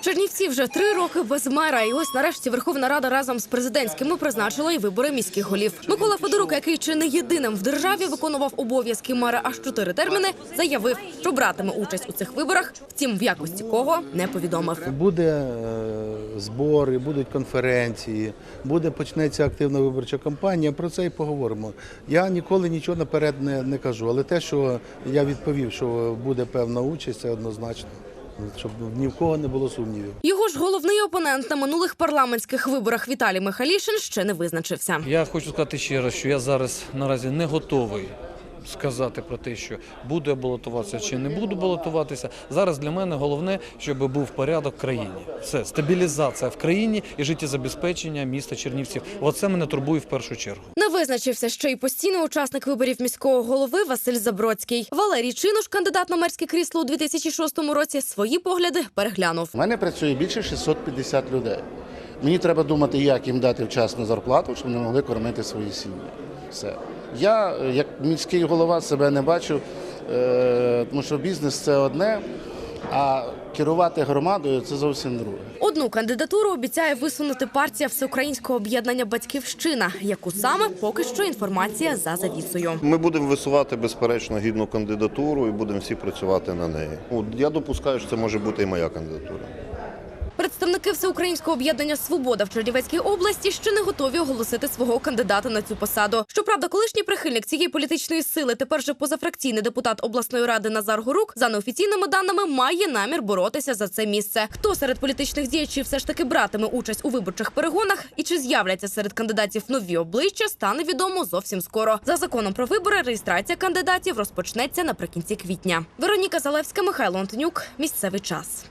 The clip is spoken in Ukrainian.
Чернівці вже три роки без мера. І ось нарешті Верховна Рада разом з президентськими призначила і вибори міських голів. Микола Федорук, який чи не єдиним в державі виконував обов'язки мера аж чотири терміни, заявив, що братиме участь у цих виборах. Втім, в якості кого не повідомив. Буде е, збори, будуть конференції, буде почнеться активна виборча кампанія. Про це і поговоримо. Я ніколи нічого наперед не, не кажу, але те, що я відповів, що буде певна участь, це однозначно. Щоб ні в кого не було сумнівів. Його ж головний опонент на минулих парламентських виборах Віталій Михалішин ще не визначився. Я хочу сказати ще раз, що я зараз наразі не готовий сказати про те, що буду я балотуватися чи не буду балотуватися. Зараз для мене головне, щоб був порядок в країні. Все, стабілізація в країні і життєзабезпечення міста Чернівців. Оце мене турбує в першу чергу. Не визначився ще й постійний учасник виборів міського голови Василь Забродський. Валерій Чинуш, кандидат на мерське крісло у 2006 році, свої погляди переглянув. У мене працює більше 650 людей. Мені треба думати, як їм дати вчасну зарплату, щоб вони могли кормити свої сім'ї. Все. Я, як міський голова, себе не бачу, е, тому що бізнес це одне, а керувати громадою це зовсім друге. Одну кандидатуру обіцяє висунути партія Всеукраїнського об'єднання Батьківщина, яку саме поки що інформація за завісою. Ми будемо висувати безперечно гідну кандидатуру і будемо всі працювати на неї. Я допускаю, що це може бути і моя кандидатура. Представники Всеукраїнського об'єднання Свобода в Чернівецькій області ще не готові оголосити свого кандидата на цю посаду. Щоправда, колишній прихильник цієї політичної сили, тепер же позафракційний депутат обласної ради Назар Горук, за неофіційними даними, має намір боротися за це місце. Хто серед політичних діячів все ж таки братиме участь у виборчих перегонах і чи з'являться серед кандидатів нові обличчя, стане відомо зовсім скоро. За законом про вибори реєстрація кандидатів розпочнеться наприкінці квітня. Вероніка Залевська, Михайло Антонюк. Місцевий час.